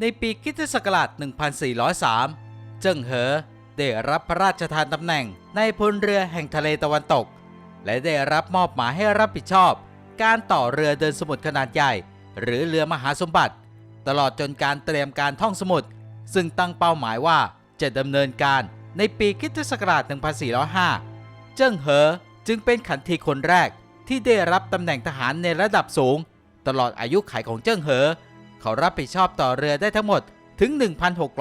ในปีคริสตศักราช 1403 เจิ้งเหอได้รับพระราชทานตำแหน่งในพลเรือแห่งทะเลตะวันตก และได้รับมอบหมายให้รับผิดชอบ การต่อเรือเดินสมุทรขนาดใหญ่ หรือเรือมหาสมบัติ ตลอดจนการเตรียมการท่องสมุทรซึ่งตั้งเป้าหมายว่าจะดำเนินการในปีคริสตศักราช 1405 เจิ้งเหอจึงเป็นขันทีคนแรกที่ได้รับตำแหน่งทหารในระดับสูง ตลอดอายุขัยของเจิ้งเหอ เขารับผิดชอบต่อเรือได้ทั้งหมดถึง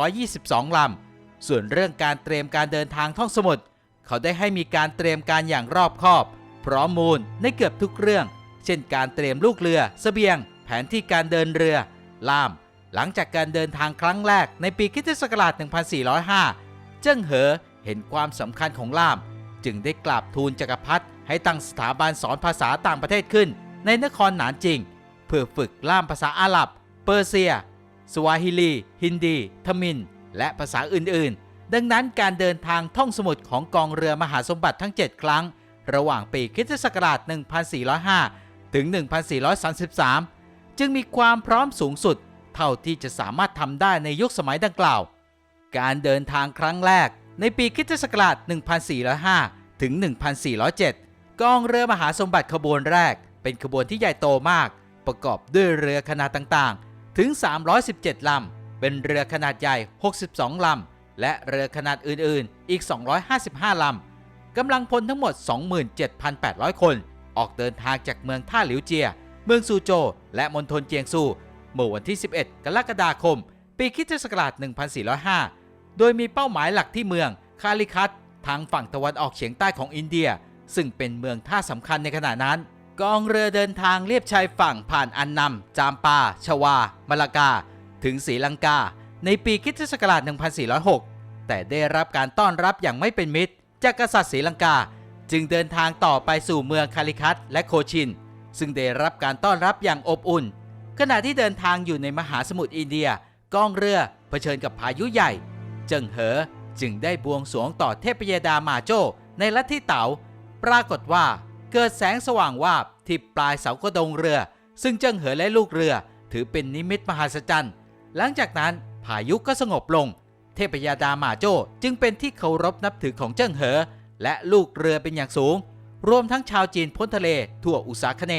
1,622 ลำ ส่วนเรื่องการเตรียมการเดินทางท่องสมุทรเขาได้ให้มีการเตรียมการอย่างรอบคอบ พร้อมมูลในเกือบทุกเรื่อง เช่นการเตรียมลูกเรือเสบียง แผนที่การเดินเรือ ล่าม หลังจากการเดินทางครั้งแรกในปีคริสตศักราช 1405 เจิ้งเหอเห็นความสำคัญของล่าม จึงได้กราบทูลจักรพรรดิให้ตั้งสถาบันสอนภาษาต่างประเทศขึ้น ในนครหนานจิง เพื่อฝึกล่ามภาษาอาหรับ เปอร์เซีย สวาฮิลี ฮินดี ทมิน และภาษาอื่น ๆ ดังนั้นการเดินทางท่องสมุทรของกองเรือมหาสมบัติทั้ง 7 ครั้ง ระหว่างปีคิศักราช1405 ถึง 1433 จึงมีความพร้อมสูงสุด เท่าที่จะสามารถทำได้ในยุคสมัยดังกล่าว การเดินทางครั้งแรกในปีคิศักราช1405 ถึง 1407 กองเรือมหาสมบัติขบวนแรก เป็นขบวนที่ใหญ่โตมาก ประกอบด้วยเรือขนาดต่างๆ ถึง 317 ลำ เป็นเรือขนาดใหญ่ 62 ลำ และเรือขนาดอื่นๆ อีก 255 ลำ กำลังพลทั้งหมด 27,800 คน ออกเดินทางจากเมืองท่าหลิวเจีย เมืองซูโจวและมณฑลเจียงซูเมื่อวันที่ 11 กรกฎาคม ปีคิศักราช 1405 โดยมีเป้าหมายหลักที่เมืองคาลิคัตทางฝั่งตะวันออกเฉียงใต้ของอินเดีย ซึ่งเป็นเมืองท่าสำคัญในขณะนั้น กองเรือเดินทางเลียบชายฝั่งผ่านอันนำจามปา ชวา มะละกา ถึงศรีลังกา ในปีคริสตศักราช 1406 แต่ได้รับการต้อนรับอย่างไม่เป็นมิตร จากกษัตริย์ศรีลังกา จึงเดินทางต่อไปสู่เมืองคาลิคัตและโคชิน ซึ่งได้รับการต้อนรับอย่างอบอุ่น ขณะที่เดินทางอยู่ในมหาสมุทรอินเดียกองเรือเผชิญกับพายุใหญ่ เจิงเหอจึงได้บวงสรวงต่อเทพยดามาโจในลัทธิเต๋า ปรากฏว่า เกิดแสงสว่างวาบที่ปลายเสากระดงเรือ ซึ่งเจิ้งเหอและลูกเรือ ถือเป็นนิมิตมหัศจรรย์ หลังจากนั้นพายุก็สงบลง เทพยดาหมาโจ้จึงเป็นที่เคารพนับถือของเจิ้งเหอ และลูกเรือเป็นอย่างสูง รวมทั้งชาวจีนพ้นทะเลทั่วอุษาคเน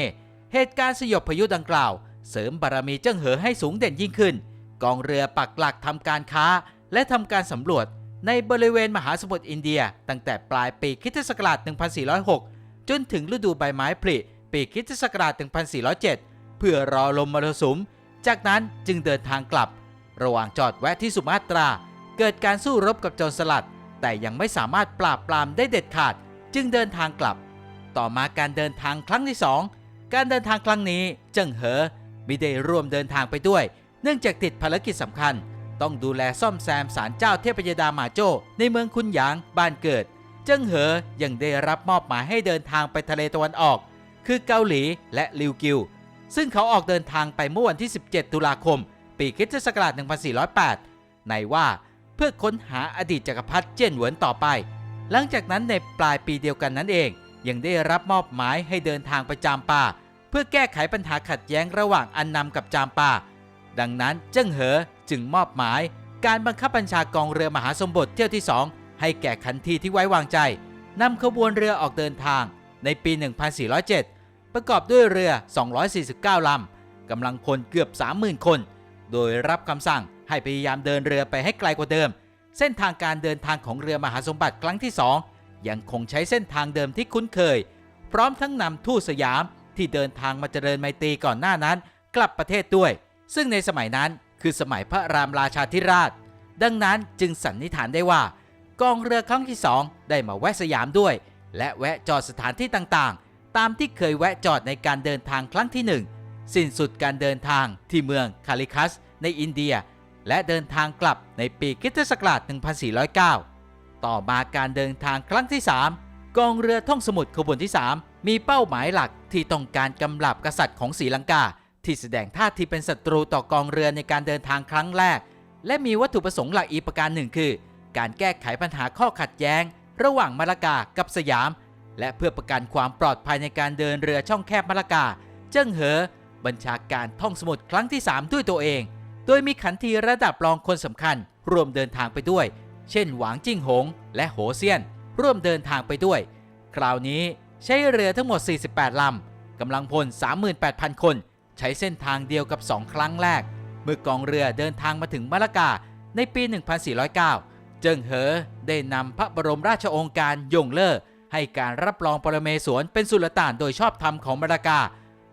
เหตุการณ์สยบพายุดังกล่าว เสริมบารมีเจิ้งเหอให้สูงเด่นยิ่งขึ้น กองเรือปักหลักทำการค้า และทำการสำรวจในบริเวณมหาสมุทรอินเดีย ตั้งแต่ปลายปีคริสตศักราช 1406 จนถึงฤดูใบไม้ผลิปีคริสตศักราช1407 เพื่อรอลมมรสุม จากนั้นจึงเดินทางกลับ ระหว่างจอดแวะที่สุมาตรา เกิดการสู้รบกับโจรสลัด แต่ยังไม่สามารถปราบปรามได้เด็ดขาด จึงเดินทางกลับ ต่อมาการเดินทางครั้งที่สองการเดินทางครั้งนี้เจิงเหอไม่ได้ร่วมเดินทางไปด้วย เนื่องจากติดภารกิจสำคัญ ต้องดูแลซ่อมแซมศาลเจ้าเทพยดาหมาโจ้ในเมืองคุนหยางบ้านเกิด เจิ้งเหอยังได้รับมอบหมายให้เดินทางไปทะเลตะวันออก คือเกาหลีและลิวกิว ซึ่งเขาออกเดินทางไปเมื่อวันที่ 17 ตุลาคม ปีคริสตศักราช1408 ในว่าเพื่อค้นหาอดีตจักรพรรดิเจี้ยนหวนต่อไป หลังจากนั้นในปลายปีเดียวกันนั้นเอง ยังได้รับมอบหมายให้เดินทางไปจามปาเพื่อแก้ไขปัญหาขัดแย้งระหว่างอันนำกับจามปาดังนั้นเจิ้งเหอจึงมอบหมาย การบังคับบัญชากองเรือมหาสมบทเที่ยวที่2 ให้แก่ขันทีที่ไว้วางใจนำขบวนเรือออกเดินทางในปี 1407 ประกอบด้วยเรือ 249 ลำ กำลังพลเกือบ 30,000 คน โดยรับคำสั่งให้พยายามเดินเรือไปให้ไกลกว่าเดิม เส้นทางการเดินทางของเรือมหาสมบัติครั้งที่ 2 ยังคงใช้เส้นทางเดิมที่คุ้นเคย พร้อมทั้งนำทูตสยามที่เดินทางมาเจริญไมตรีก่อนหน้านั้น กลับประเทศด้วย ซึ่งในสมัยนั้นคือสมัยพระรามราชาธิราช ดังนั้นจึงสันนิษฐานได้ว่า กองเรือครั้งที่สองได้มาแวะสยามด้วย และแวะจอดสถานที่ต่างๆ ตามที่เคยแวะจอดในการเดินทางครั้งที่หนึ่งสิ้นสุดการเดินทางที่เมืองคาลิคัส ในอินเดีย และเดินทางกลับในปีคิตศักราช 1409 ต่อมาการเดินทางครั้งที่ 3 กองเรือท่องสมุทรขบวนที่ 3 มีเป้าหมายหลักที่ต้องการกำลับกษัตริย์ของศรีลังกา ที่แสดงท่าทีเป็นศัตรูต่อกองเรือในการเดินทางครั้งแรก และมีวัตถุประสงค์หลักอีกประการหนึ่งคือ การแก้ไขปัญหาข้อขัดแย้ง ระหว่างมาลากากับสยาม และเพื่อประกันความปลอดภัยในการเดินเรือช่องแคบมาลากา เจิ้งเหอ บัญชาการท่องสมุทรครั้งที่ 3 ด้วยตัวเอง โดยมีขันทีระดับรองคนสำคัญ ร่วมเดินทางไปด้วย เช่น หวางจิ้งหง และโหเซียน ร่วมเดินทางไปด้วย คราวนี้ใช้เรือทั้งหมด 48ลำกำลังพล 38,000 คน ใช้เส้นทางเดียวกับ 2 ครั้งแรก เมื่อกองเรือเดินทางมาถึงมะละกาในปี 1409 เจิงเหอได้นำพระบรมราชโองการยงเล่อให้การรับรองปรเมศวรเป็นสุลต่านโดยชอบธรรมของมะละกา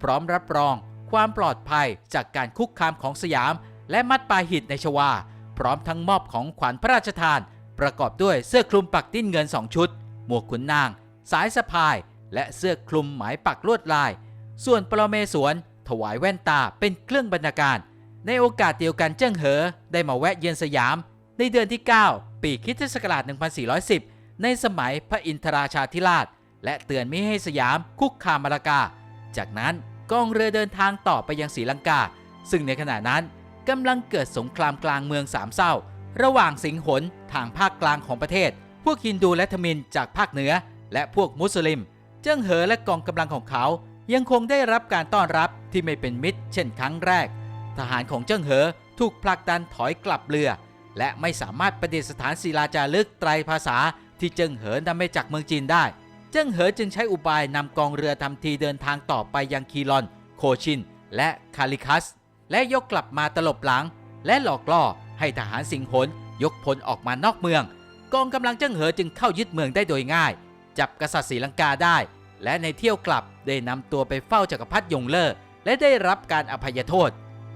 พร้อมรับรองความปลอดภัยจากการคุกคามของสยาม และมัดปาหิดในชวา พร้อมทั้งมอบของขวัญพระราชทาน ประกอบด้วยเสื้อคลุมปักดิ้นเงิน2ชุด หมวกขุนนาง สายสะพาย และเสื้อคลุมหมายปักลวดลาย ส่วนปรเมศวรถวายแว่นตาเป็นเครื่องบรรณาการ ในโอกาสเดียวกันเจิ้งเหอได้มาแวะเยือนสยาม ในเดือนที่ 9 ปีคริสตศักราช 1410 ในสมัยพระอินทราชาธิราช และเตือนไม่ให้สยามคุกคามมาลากา จากนั้นกองเรือเดินทางต่อไปยังศรีลังกา ซึ่งในขณะนั้นกำลังเกิดสงครามกลางเมืองสามเศร้า ระหว่างสิงหนทางภาคกลางของประเทศ พวกฮินดูและทมินจากภาคเหนือ และพวกมุสลิม เจิ้งเหอและกองกำลังของเขา ยังคงได้รับการต้อนรับที่ไม่เป็นมิตร เช่นครั้งแรก ทหารของเจิ้งเหอถูกผลักดันถอยกลับเรือ และไม่สามารถประดิษฐานศิลาจารึกไตรภาษาที่เจิ้งเหอนำมาจากเมืองจีนได้ เจิ้งเหอจึงใช้อุบายนำกองเรือทำทีเดินทางต่อไปยังคีรอน โคชิน และคาลิคัส และยกกลับมาตลบหลัง และหลอกล่อให้ทหารสิงหนยกพลออกมานอกเมือง กองกำลังเจิ้งเหอจึงเข้ายึดเมืองได้โดยง่าย จับกษัตริย์ศรีลังกาได้ และในเที่ยวกลับได้นำตัวไปเฝ้าจักรพรรดิยงเลอร์และได้รับการอภัยโทษ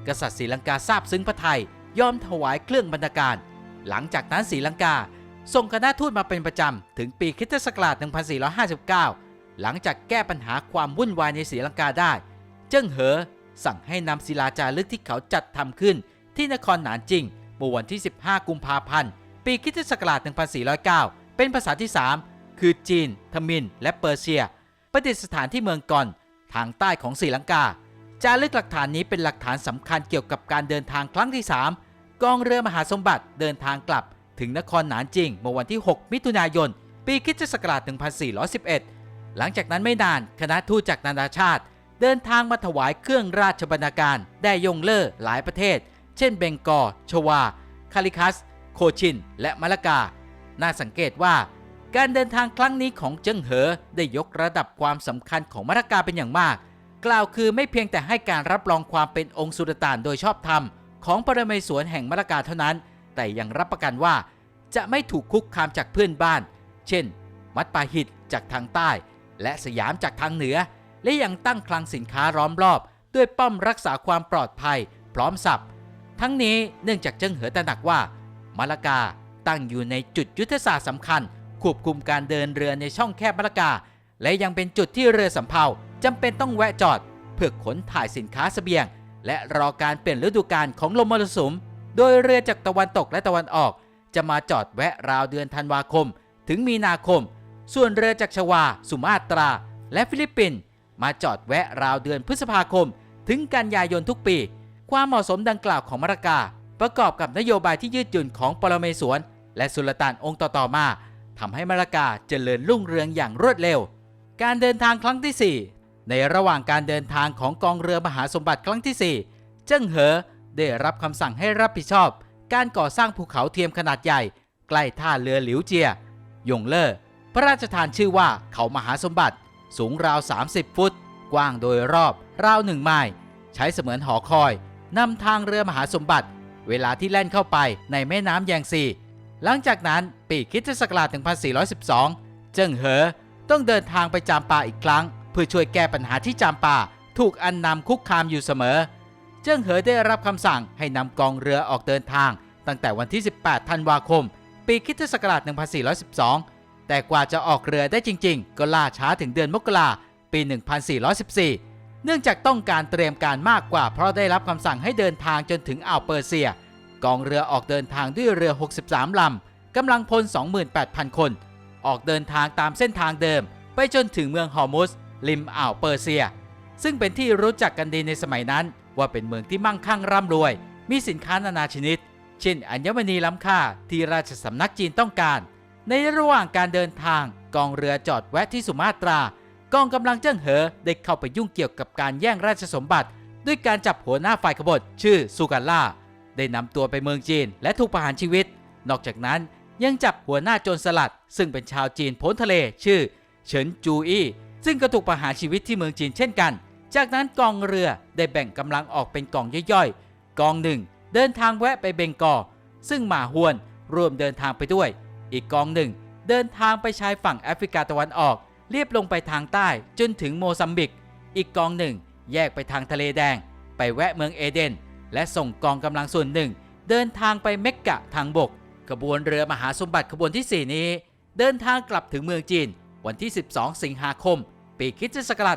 กษัตริย์ศรีลังกาทราบซึ้งพระทัย ยอมถวายเครื่องบรรณาการ หลังจากนั้นศรีลังกาส่งคณะทูตมาเป็นประจำ ถึงปีคริสตศักราช 1459 หลังจากแก้ปัญหาความวุ่นวายในศรีลังกาได้ เจิ้งเหอสั่งให้นำศิลาจารึกที่เขาจัดทำขึ้น ที่นครหนานจิงเมื่อวันที่ 15 กุมภาพันธ์ ปีคริสตศักราช 1409 เป็นภาษาที่ 3 คือจีน ทมิน และเปอร์เซีย ประดิษฐานที่เมืองกอน ทางใต้ของศรีลังกา จารึกหลักฐานนี้เป็นหลักฐานสำคัญเกี่ยวกับการเดินทางครั้งที่ 3 กองเรือมหาสมบัติเดินทางกลับ ถึงนครหนานจิงเมื่อวันที่ 6 มิถุนายน ปีคริสตศักราช 1411 หลังจากนั้นไม่นานคณะทูตจากนานาชาติ เดินทางมาถวายเครื่องราชบรรณาการได้ยงเล่อหลายประเทศ เช่นเบงกอลชวา คาลิคัส โคชิน และมะละกา น่าสังเกตว่า การเดินทางครั้งนี้ของเจิ้งเหอได้ยกระดับความสำคัญของมะละกาเป็นอย่างมาก กล่าวคือไม่เพียงแต่ให้การรับรองความเป็นองค์สุลต่านโดยชอบธรรม ของปรเมศวรแห่งมะละกาเท่านั้น แต่ยังรับประกันว่า จะไม่ถูกคุกคามจากเพื่อนบ้าน เช่น มัดปาหิตจากทางใต้ และสยามจากทางเหนือ และยังตั้งคลังสินค้าล้อมรอบ ด้วยป้อมรักษาความปลอดภัย พร้อมสับทั้งนี้เนื่องจากเจิ้งเหอตระหนักว่ามาลากาตั้งอยู่ในจุดยุทธศาสตร์สำคัญ ควบคุมการเดินเรือในช่องแคบมาลากา และยังเป็นจุดที่เรือสำเภา จำเป็นต้องแวะจอด เพื่อขนถ่ายสินค้าเสบียง และรอการเปลี่ยนฤดูกาลของลมมรสุม โดยเรือจากตะวันตกและตะวันออก จะมาจอดแวะราวเดือนธันวาคม ถึงมีนาคม ส่วนเรือจากชวา สุมาตรา และฟิลิปปินส์มาจอดแวะราวเดือนพฤษภาคม ถึงกันยายนทุกปี ความเหมาะสมดังกล่าวของมาลากาประกอบกับนโยบายที่ยืดหยุ่นของปรเมศวรและสุลต่านองค์ต่อๆมาทำให้มาลากาเจริญรุ่งเรืองอย่างรวดเร็ว การเดินทางครั้งที่ 4 ในระหว่างการเดินทางของกองเรือมหาสมบัติครั้งที่ 4 เจิ้งเหอได้รับคำสั่งให้รับผิดชอบ การก่อสร้างภูเขาเทียมขนาดใหญ่ ใกล้ท่าเรือหลิวเจียยงเล่อพระราชทานชื่อว่าเขามหาสมบัติ สูงราว 30 ฟุต กว้างโดยรอบ ราวหนึ่งไมล์ใช้เสมือนหอคอยนำทางเรือมหาสมบัติ เวลาที่แล่นเข้าไปในแม่น้ำแยงซี หลังจากนั้นปีคริสตศักราช 1412 เจิ้งเหอต้องเดินทางไปจามปาอีกครั้ง เพื่อช่วยแก้ปัญหาที่จามปาถูกอันนำคุกคามอยู่เสมอ เจิ้งเหอได้รับคำสั่งให้นำกองเรือออกเดินทาง ตั้งแต่วันที่ 18 ธันวาคม ปีคริสตศักราช 1412 แต่กว่าจะออกเรือได้จริง ๆ ก็ล่าช้าถึงเดือนมกราปี 1414 เนื่องจากต้องการเตรียมการมากกว่า เพราะได้รับคำสั่งให้เดินทางจนถึงอ่าวเปอร์เซีย กองเรือออกเดินทางด้วยเรือ 63 ลำกำลังพล 28,000 คน ออกเดินทางตามเส้นทางเดิม ไปจนถึงเมืองฮอร์มุส ริมอ่าวเปอร์เซีย ซึ่งเป็นที่รู้จักกันดีในสมัยนั้น ว่าเป็นเมืองที่มั่งคั่งร่ำรวย มีสินค้านานาชนิด เช่น อัญมณีล้ำค่าที่ราชสำนักจีนต้องการ ในระหว่างการเดินทางกองเรือจอดแวะที่สุมาตรากองกำลังเจิ้งเหอได้เข้าไปยุ่งเกี่ยวกับการแย่งราชสมบัติ ด้วยการจับหัวหน้าฝ่ายขบฏชื่อซูการ่าได้นำตัวไปเมืองจีนและถูกประหารชีวิต นอกจากนั้นยังจับหัวหน้าโจรสลัด ซึ่งเป็นชาวจีนพ้นทะเลชื่อ เฉินจูอี้ ซึ่งก็ถูกประหารชีวิตที่เมืองจีนเช่นกัน จากนั้นกองเรือได้แบ่งกำลังออกเป็นกองย่อยๆ กองหนึ่งเดินทางแวะไปเบงกอลซึ่งหมาฮวนร่วมเดินทางไปด้วย อีกกองหนึ่งเดินทางไปชายฝั่งแอฟริกาตะวันออกเรียบลงไปทางใต้จนถึงโมซัมบิก อีกกองหนึ่ง แยกไปทางทะเลแดง ไปแวะเมืองเอเดน และส่งกองกำลังส่วนหนึ่ง เดินทางไปเมกกะทางบกขบวนเรือมหาสมบัติขบวนที่ 4 นี้ เดินทางกลับถึงเมืองจีน วันที่ 12 สิงหาคม ปีคริสตศักราช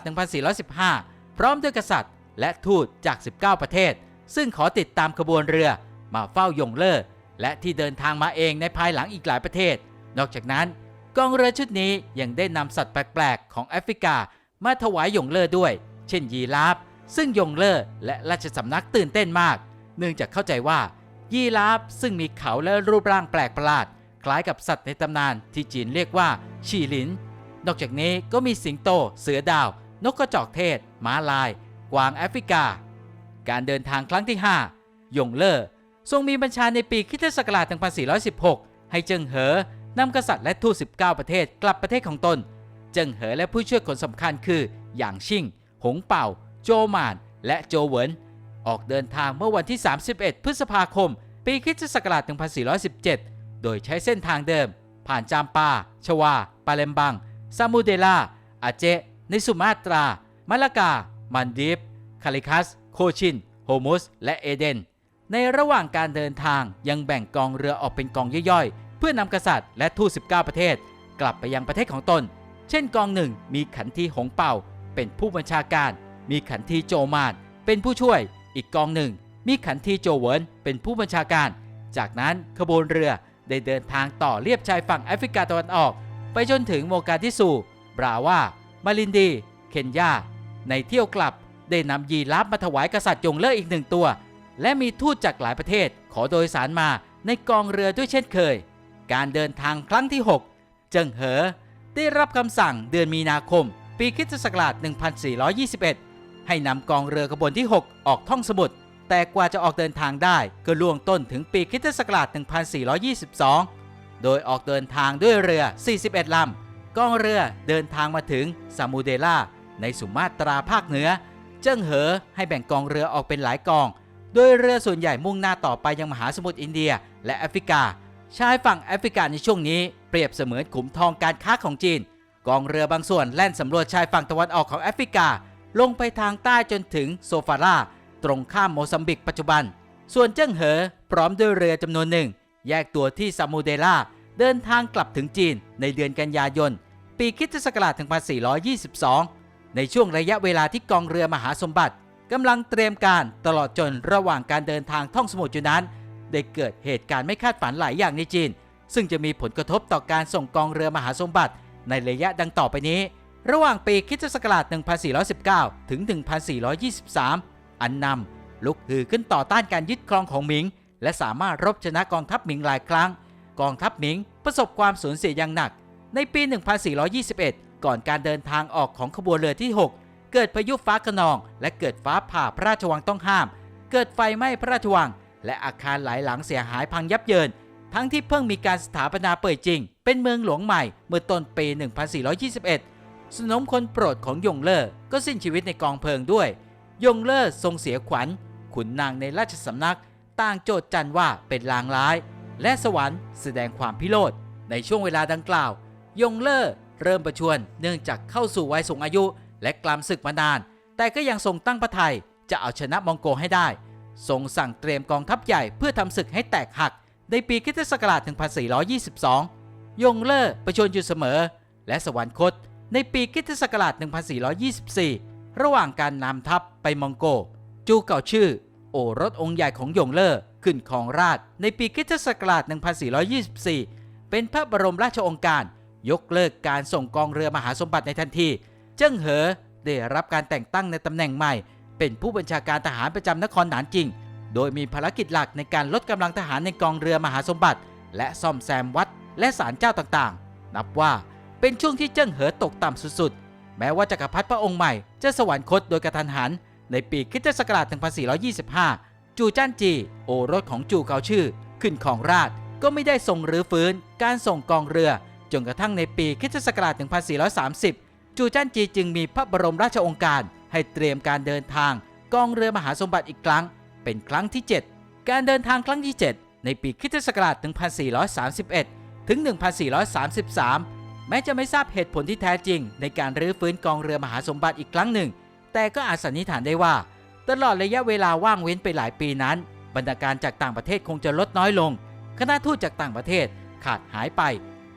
1415 พร้อมด้วยกษัตริย์ และทูตจาก 19 ประเทศ ซึ่งขอติดตามขบวนเรือมาเฝ้ายงเล่อและที่เดินทางมาเองในภายหลังอีกหลายประเทศ นอกจากนั้นกองเรือชุดนี้ยังได้นำสัตว์แปลกๆ ของแอฟริกา มาถวายยงเล่อด้วย เช่นยีราฟซึ่งยงเล่อและราชสำนักตื่นเต้นมาก เนื่องจากเข้าใจว่า ยีราฟซึ่งมีเขาและรูปร่างแปลกประหลาด คล้ายกับสัตว์ในตำนานที่จีนเรียกว่าฉีหลิน นอกจากนี้ก็มีสิงโต เสือดาว นกกระจอกเทศ ม้าลาย กวางแอฟริกา การเดินทางครั้งที่ 5 ยงเล่อทรงมีบัญชาในปีคริสตศักราช1416 ให้เจิงเหอนำกษัตริย์และทูต19 ประเทศกลับประเทศของตน เจิงเหอและผู้ช่วยคนสำคัญคือหยางชิ่ง หงเป่า โจหมาน และโจเหวิน ออกเดินทางเมื่อวันที่ 31 พฤษภาคม ปีคริสตศักราช 1417 โดยใช้เส้นทางเดิม ผ่านจามปา ชวา ปาเลมบัง ซามูเดลาอาเจในสุมาตรา มาลากา มันดิฟ คาลิคัส โคชิน โฮมุส และเอเดน ในระหว่างการเดินทางยังแบ่งกองเรือออกเป็นกองย่อยๆ เพื่อนำกษัตริย์และทูต19 ประเทศ กลับไปยังประเทศของตน เช่นกองหนึ่งมีขันทีหงเป่า เป็นผู้บัญชาการ มีขันทีโจมานเป็นผู้ช่วย อีกกองหนึ่ง มีขันทีโจเวินเป็นผู้บัญชาการ จากนั้นขบวนเรือได้เดินทางต่อเลียบชายฝั่งแอฟริกาตะวันออก ไปจนถึงโมกาดิสูบราวามาลินดี เคนยา ในเที่ยวกลับได้นำยีราฟมาถวายกษัตริย์ยงเล่ออีกหนึ่งตัว และมีทูตจากหลายประเทศขอโดยสารมาในกองเรือด้วยเช่นเคย การเดินทางครั้งที่ 6 เจิงเหอ ได้รับคำสั่งเดือนมีนาคม ปีคริสตศักราช 1421 ให้นำกองเรือขบวนที่ 6 ออกท่องสมุทรแต่กว่าจะออกเดินทางได้ก็ล่วงต้นถึงปีคริสตศักราช 1422 โดยออกเดินทางด้วยเรือ 41 ลำกองเรือเดินทางมาถึงซามูเดล่าในสุมาตราภาคเหนือ เจิ้งเหอให้แบ่งกองเรือออกเป็นหลายกอง โดยเรือส่วนใหญ่มุ่งหน้าต่อไปยังมหาสมุทรอินเดียและแอฟริกา ชายฝั่งแอฟริกาในช่วงนี้เปรียบเสมือนขุมทองการค้าของจีน กองเรือบางส่วนแล่นสำรวจชายฝั่งตะวันออกของแอฟริกา ลงไปทางใต้จนถึงโซฟาราตรงข้ามโมซัมบิกปัจจุบัน ส่วนเจิ้งเหอพร้อมด้วยเรือจำนวนหนึ่ง แยกตัวที่ซามูเดล่าเดินทางกลับถึงจีนในเดือนกันยายน ปีคริสตศักราช1422 ในช่วงระยะเวลาที่กองเรือมหาสมบัติกำลังเตรียมการตลอดจนระหว่างการเดินทางท่องสมุทรอยู่นั้น ได้เกิดเหตุการณ์ไม่คาดฝันหลายอย่างในจีน ซึ่งจะมีผลกระทบต่อการส่งกองเรือมหาสมบัติ ในระยะดังต่อไปนี้ ระหว่างปีคริสตศักราช1419 ถึง 1423 อันนำลุกฮือขึ้นต่อต้านการยึดครองของหมิง และสามารถรบชนะกองทัพหมิงหลายครั้ง กองทัพหมิงประสบความสูญเสียอย่างหนัก ในปี 1421 ก่อนการเดินทางออกของขบวนเรือที่ 6 เกิดพายุฟ้าคะนอง และเกิดฟ้าผ่าพระราชวังต้องห้าม เกิดไฟไหม้พระราชวัง และอาคารหลายหลังเสียหายพังยับเยิน ทั้งที่เพิ่งมีการสถาปนาเปิดจริง เป็นเมืองหลวงใหม่เมื่อต้นปี 1421 สนมคนโปรดของยงเล่อก็สิ้นชีวิตในกองเพลิงด้วย ยงเล่อทรงเสียขวัญ ขุนนางในราชสำนัก ต่างโจทย์จันว่าเป็นลางร้าย และสวรรค์แสดงความพิโรธในช่วงเวลาดังกล่าว ยงเล่อเริ่มประชวรเนื่องจากเข้าสู่วัยสูงอายุ และกลำศึกมานาน แต่ก็ยังทรงตั้งพระทัยจะเอาชนะมองโกให้ได้ทรงสั่งเตรียมกองทัพใหญ่เพื่อทำศึกให้แตกหัก ในปีคิศักราช1422 ยงเล่อประชวรอยู่เสมอ และสวรรคต ในปีคิศักราช1424 ระหว่างการนำทัพไปมองโก จูเก่าชื่อ โอรสองค์ใหญ่ของยงเล่อขึ้นครองราชในปีคริสตศักราช 1424 เป็นพระบรมราชองค์การ ยกเลิกการส่งกองเรือมหาสมบัติในทันที เจิ้งเหอได้รับการแต่งตั้งในตำแหน่งใหม่ เป็นผู้บัญชาการทหารประจำนครหนานจิง โดยมีภารกิจหลักในการลดกำลังทหารในกองเรือมหาสมบัติ และซ่อมแซมวัดและศาลเจ้าต่างๆ นับว่าเป็นช่วงที่เจิ้งเหอตกต่ำสุดๆ แม้ว่าจักรพรรดิพระองค์ใหม่จะสวรรคตโดยกระทันหัน ในปีคริสตศักราช1425 จูจ้านจี โอรสของจูเกาชื่อ ขึ้นของราชก็ไม่ได้ส่งหรือฟื้นการส่งกองเรือ จนกระทั่งในปีคริสตศักราช1430 จูจ้านจีจึงมีพระบรมราชองการให้เตรียมการเดินทางกองเรือมหาสมบัติอีกครั้ง เป็นครั้งที่ 7 การเดินทางครั้งที่ 7 ในปีคริสตศักราช1431 ถึง 1433 แม้จะไม่ทราบเหตุผลที่แท้จริง ในการรื้อฟื้นกองเรือมหาสมบัติอีกครั้งหนึ่ง แต่ก็อาจสันนิษฐานได้ว่า ตลอดระยะเวลาว่างเว้นไปหลายปีนั้น บรรดาการจากต่างประเทศคงจะลดน้อยลง คณะทูตจากต่างประเทศขาดหายไป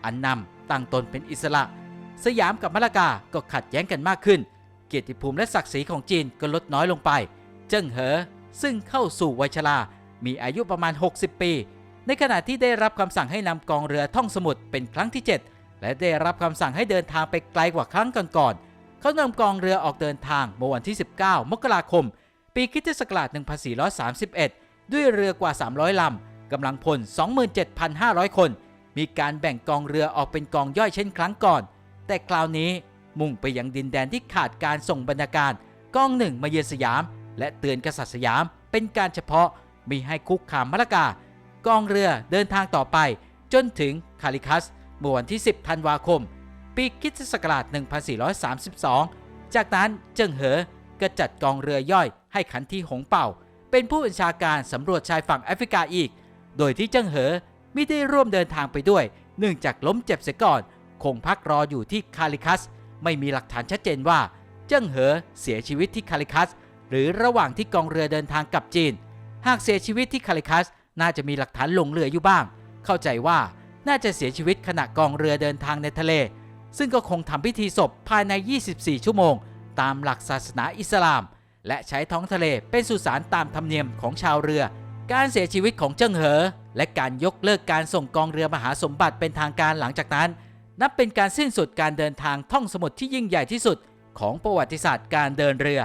อันนำตั้งตนเป็นอิสระ สยามกับมะละกาก็ขัดแย้งกันมากขึ้น เกียรติภูมิและศักดิ์ศรีของจีนก็ลดน้อยลงไป เจิ้งเหอ ซึ่งเข้าสู่วัยชรา มีอายุประมาณ 60 ปี ในขณะที่ได้รับคำสั่งให้นำกองเรือท่องสมุทรเป็นครั้งที่ 7 และได้รับคำสั่งให้เดินทางไปไกลกว่าครั้งก่อนๆ เขานำกองเรือออกเดินทางเมื่อวันที่ 19 มกราคม ปีคริสตศักราช1431 ด้วยเรือกว่า 300 ลำกำลังพล 27,500 คน มีการแบ่งกองเรือออกเป็นกองย่อยเช่นครั้งก่อน แต่คราวนี้มุ่งไปยังดินแดนที่ขาดการส่งบรรณาการกองหนึ่งมาเยือนสยาม และเตือนกษัตริย์สยามเป็นการเฉพาะมีให้คุกคามมะละกากองเรือเดินทางต่อไป จนถึงคาลิคัสเมื่อวันที่ 10 ธันวาคม ปีคริสตศักราช 1432 จากนั้นเจิงเหอก็จัดกองเรือย่อยให้ขันทีหงเป่า เป็นผู้บัญชาการสำรวจชายฝั่งแอฟริกาอีก โดยที่เจิงเหอไม่ได้ร่วมเดินทางไปด้วย เนื่องจากล้มเจ็บเสียก่อน คงพักรออยู่ที่คาลิคัส ไม่มีหลักฐานชัดเจนว่า เจิ้งเหอเสียชีวิตที่คาลิคัส หรือระหว่างที่กองเรือเดินทางกลับจีน หากเสียชีวิตที่คาลิคัส น่าจะมีหลักฐานหลงเหลืออยู่บ้าง เข้าใจว่าน่าจะเสียชีวิตขณะกองเรือเดินทางในทะเล ซึ่งก็คงทำพิธีศพภายใน 24 ชั่วโมง ตามหลักศาสนาอิสลาม และใช้ท้องทะเลเป็นสุสานตามธรรมเนียมของชาวเรือ การเสียชีวิตของเจิ้งเหอ และการยกเลิกการส่งกองเรือมหาสมบัติเป็นทางการหลังจากนั้น นับเป็นการสิ้นสุดการเดินทางท่องสมุทรที่ยิ่งใหญ่ที่สุด ของประวัติศาสตร์การเดินเรือ